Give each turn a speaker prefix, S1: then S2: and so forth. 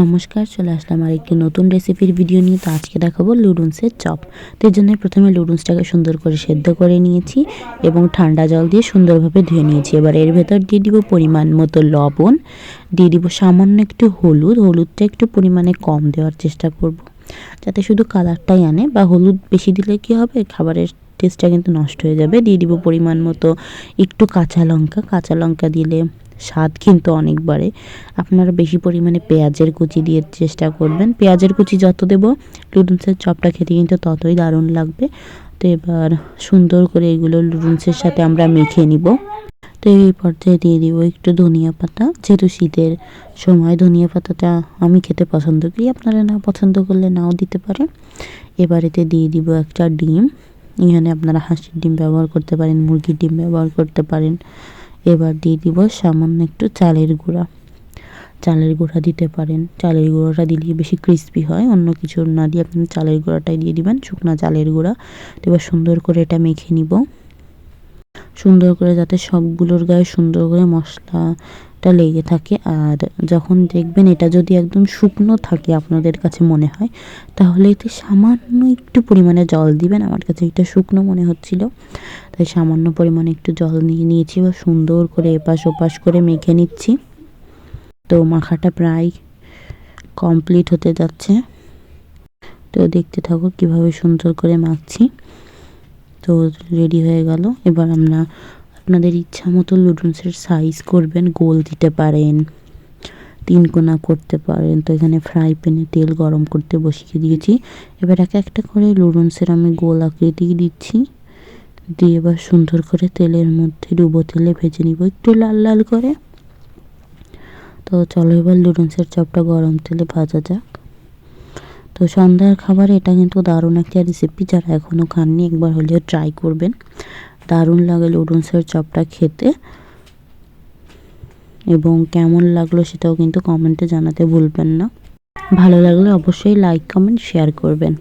S1: নমস্কার, চলে আসলাম আর একটি নতুন রেসিপির ভিডিও নিয়ে। তো আজকে দেখাবো লুডুন্সের চপ। তো এর জন্য প্রথমে লুডুন্সটাকে সুন্দর করে সেদ্ধ করে নিয়েছি এবং ঠান্ডা জল দিয়ে সুন্দরভাবে ধুয়ে নিয়েছি। এবার এর ভেতর দিয়ে দিব পরিমাণ মতো লবণ। দিয়ে দিব সামান্য একটু হলুদ। হলুদটা একটু পরিমাণে কম দেওয়ার চেষ্টা করব। যাতে শুধু কালারটাই আনে বা হলুদ বেশি দিলে কি হবে? খাবারের টেস্টটা কিন্তু নষ্ট হয়ে যাবে। দিয়ে দিব পরিমাণ মতো একটু কাঁচা লঙ্কা। কাঁচা লঙ্কা দিলে স্বাদ কিন্তু অনেক বাড়ে। আপনারা বেশি পরিমাণে পেঁয়াজের কুচি দিয়ে চেষ্টা করবেন। পেঁয়াজের কুচি যত দেব, লুডুন্সের চপটা খেতে কিন্তু ততই দারুণ লাগবে। তো এবার সুন্দর করে এগুলো লুডুন্সের সাথে আমরা মেখে নিব। তো এই পর্যায়ে দিয়ে দিব একটু ধনিয়া পাতা। যেহেতু শীতের সময় ধনিয়া পাতাটা আমি খেতে পছন্দ করি, আপনারা না পছন্দ করলে নাও দিতে পারেন। এবার এতে দিয়ে দিব একটা ডিম। এখানে আপনারা হাঁসের ডিম ব্যবহার করতে পারেন, মুরগির ডিম ব্যবহার করতে পারেন। এবার দিয়ে দিব সামান্য একটু চালের গুঁড়া। চালের গুঁড়া দিতে পারেন। চালের গুঁড়োটা দিলে বেশি ক্রিস্পি হয়। অন্য কিছু না দিয়ে আপনি চালের গুঁড়াটাই দিয়ে দিবেন। শুকনো চালের গুঁড়া। এবার সুন্দর করে এটা মেখে নিব। সুন্দর করে যাতে সবগুলোর গায়ে সুন্দর করে মশলাটা লেগে থাকে। আর যখন দেখবেন এটা যদি একদম শুকনো থাকে আপনাদের কাছে মনে হয়, তাহলে এতে সামান্য একটু পরিমাণে জল দিবেন। আমার কাছে এটা শুকনো মনে হচ্ছিল, তাই সামান্য পরিমাণে একটু জল নিয়ে নিয়েছি বা সুন্দর করে এপাশ ওপাশ করে মেখে নিচ্ছি। তো মাখাটা প্রায় কমপ্লিট হতে যাচ্ছে। তো দেখতে থাকো কীভাবে সুন্দর করে মাখছি। তো রেডি হয়ে গেল। এবার আমরা আপনাদের ইচ্ছা মতো লুডুন্সের সাইজ করবেন, গোল দিতে পারেন, তিন কোনা করতে পারেন। তো এখানে ফ্রাই প্যানে তেল গরম করতে বসিয়ে দিয়েছি। এবার এক একটা করে লুডুন্সের আমি গোল আকৃতি দিচ্ছি। দিয়ে এবার সুন্দর করে তেলের মধ্যে ডুবো তেলে ভেজে নিব, একটু লাল লাল করে। তো চলো এবার লুডুন্সের চপটা গরম তেলে ভাজা যাক। তো সন্ধ্যার খাবার এটা কিন্তু দারুণ একটা রেসিপি যারা এখনও খাননি, একবার হলেও ট্রাই করবেন। দারুণ লাগে লুডুন্সের চপটা খেতে। এবং কেমন লাগল সেটাও কিন্তু কমেন্টে জানাতে ভুলবেন না। ভালো লাগলে অবশ্যই লাইক কমেন্ট শেয়ার করবেন।